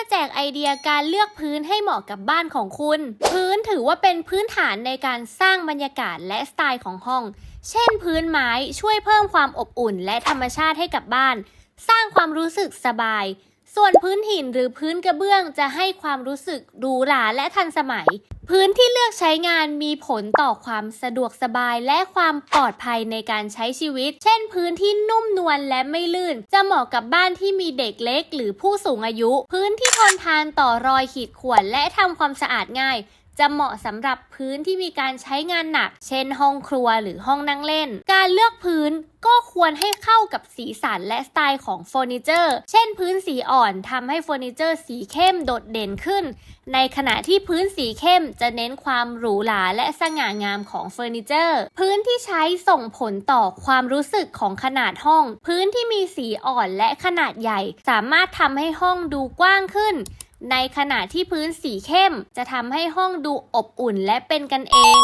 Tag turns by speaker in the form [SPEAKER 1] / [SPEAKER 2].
[SPEAKER 1] มาแจกไอเดียการเลือกพื้นให้เหมาะกับบ้านของคุณ พื้นถือว่าเป็นพื้นฐานในการสร้างบรรยากาศและสไตล์ของห้อง เช่น พื้นไม้ช่วยเพิ่มความอบอุ่น และธรรมชาติให้กับบ้าน สร้างความรู้สึกสบาย ส่วนพื้นหินหรือพื้นกระเบื้องจะให้ความรู้สึกหรูหราและทันสมัย พื้นที่เลือกใช้งานมีผลต่อความสะดวกสบายและความปลอดภัยในการใช้ชีวิต เช่น พื้นที่นุ่มนวลและไม่ลื่น จะเหมาะกับบ้านที่มีเด็กเล็ก หรือผู้สูงอายุ พื้นที่ทนทานต่อรอยขีดข่วนและทำความสะอาดง่าย จะเหมาะสำหรับพื้นที่มีการใช้งานหนัก เช่นห้องครัวหรือห้องนั่งเล่น การเลือกพื้นก็ควรให้เข้ากับสีสันและสไตล์ของเฟอร์นิเจอร์ เช่นพื้นสีอ่อนทำให้เฟอร์นิเจอร์สีเข้มโดดเด่นขึ้น ในขณะที่พื้นสีเข้มจะเน้นความหรูหราและสง่างามของเฟอร์นิเจอร์ พื้นที่ใช้ส่งผลต่อความรู้สึกของขนาดห้อง พื้นที่มีสีอ่อนและขนาดใหญ่ สามารถทำให้ห้องดูกว้างขึ้น ในขณะที่พื้นสีเข้มจะทำให้ห้องดูอบอุ่นและเป็นกันเอง